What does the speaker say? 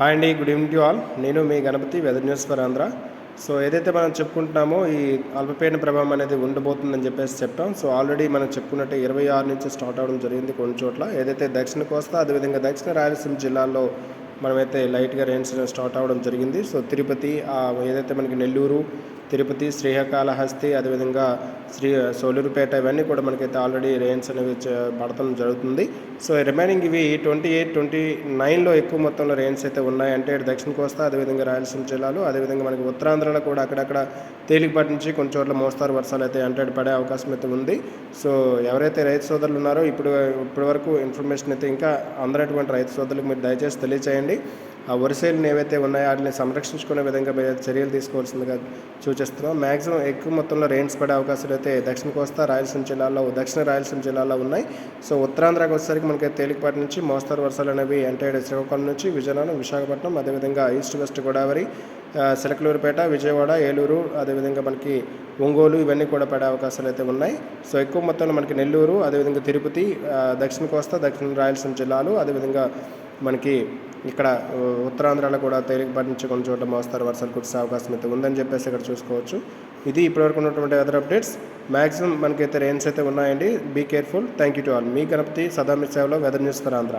Hi అండి good evening to all. నేను మీ Ganapathi weather news for Andhra. So ఏదైతే మనం చెప్పుకుంటున్నామో ఈ అల్పపీడన ప్రభావం అనేది ఉండబోతుందని చెప్పేసి చెప్పాం. సో ఆల్రెడీ మనం చెప్పుకున్నట్టే ఇరవై ఆరు నుంచి స్టార్ట్ అవడం జరిగింది కొన్ని చోట్ల. ఏదైతే దక్షిణ కోస్తా అదేవిధంగా దక్షిణ రాయలసీమ జిల్లాల్లో మనమైతే లైట్గా రెయిన్స్ స్టార్ట్ అవ్వడం జరిగింది. సో తిరుపతి ఏదైతే మనకి నెల్లూరు తిరుపతి శ్రీకాళహస్తి అదేవిధంగా శ్రీ సోలూరుపేట ఇవన్నీ కూడా మనకైతే ఆల్రెడీ రెయిన్స్ అనేవి పడటం జరుగుతుంది. సో రిమైనింగ్ ఇవి ట్వంటీ ఎయిట్ ట్వంటీ నైన్లో ఎక్కువ మొత్తంలో రెయిన్స్ అయితే ఉన్నాయి. అంటే ఇటు దక్షిణ కోస్తా అదేవిధంగా రాయలసీమ జిల్లాలు అదేవిధంగా మనకి ఉత్తరాంధ్రలో కూడా అక్కడక్కడ తేలికపాటి నుంచి కొన్ని చోట్ల మోస్తారు వర్షాలు అయితే అంటే పడే అవకాశం అయితే ఉంది. సో ఎవరైతే రైతు సోదరులు ఉన్నారో ఇప్పుడు ఇప్పటి వరకు ఇన్ఫర్మేషన్ అయితే ఇంకా అందరటువంటి రైతు సోదరులకు మీరు దయచేసి తెలియచేయండి. ఆ వరిసేలను ఏవైతే ఉన్నాయో వాటిని సంరక్షించుకునే విధంగా చర్యలు తీసుకోవాల్సిందిగా సూచిస్తున్నాం. మ్యాక్సిమం ఎక్కువ మొత్తంలో రెయిన్స్ పడే అవకాశాలు అయితే దక్షిణ కోస్తా రాయలసీమ జిల్లాలో దక్షిణ రాయలసీమ జిల్లాలో ఉన్నాయి. సో ఉత్తరాంధ్రకు వచ్చేసరికి మనకి తేలికపాటి నుంచి మోస్తరు వర్షాలు అనేవి అంటే శ్రీకాకుళం నుంచి విజయనగరం విశాఖపట్నం అదేవిధంగా ఈస్ట్ వెస్ట్ గోదావరి సిలకలూరుపేట విజయవాడ ఏలూరు అదేవిధంగా మనకి ఒంగోలు ఇవన్నీ కూడా పడే అవకాశాలు అయితే ఉన్నాయి. సో ఎక్కువ మొత్తంలో మనకి నెల్లూరు అదేవిధంగా తిరుపతి దక్షిణ కోస్తా దక్షిణ రాయలసీమ జిల్లాలు అదేవిధంగా మనకి ఇక్కడ ఉత్తరాంధ్రాలో ఉత్తరాంధ్రలో కూడా తేలికపాటి నుంచి కొన్ని చోట్ల మోస్తారు వర్షాలు కురిసే అవకాశం అయితే ఉందని చెప్పేసి ఇక్కడ చూసుకోవచ్చు. ఇది ఇప్పటివరకు ఉన్నటువంటి వెదర్ అప్డేట్స్ మ్యాక్సిమం మనకైతే రెయిన్స్ అయితే ఉన్నాయండి. Be careful thank you to all మీ గణపతి సదామి సేవలో వెదర్ న్యూస్ ఫర్ ఆంధ్ర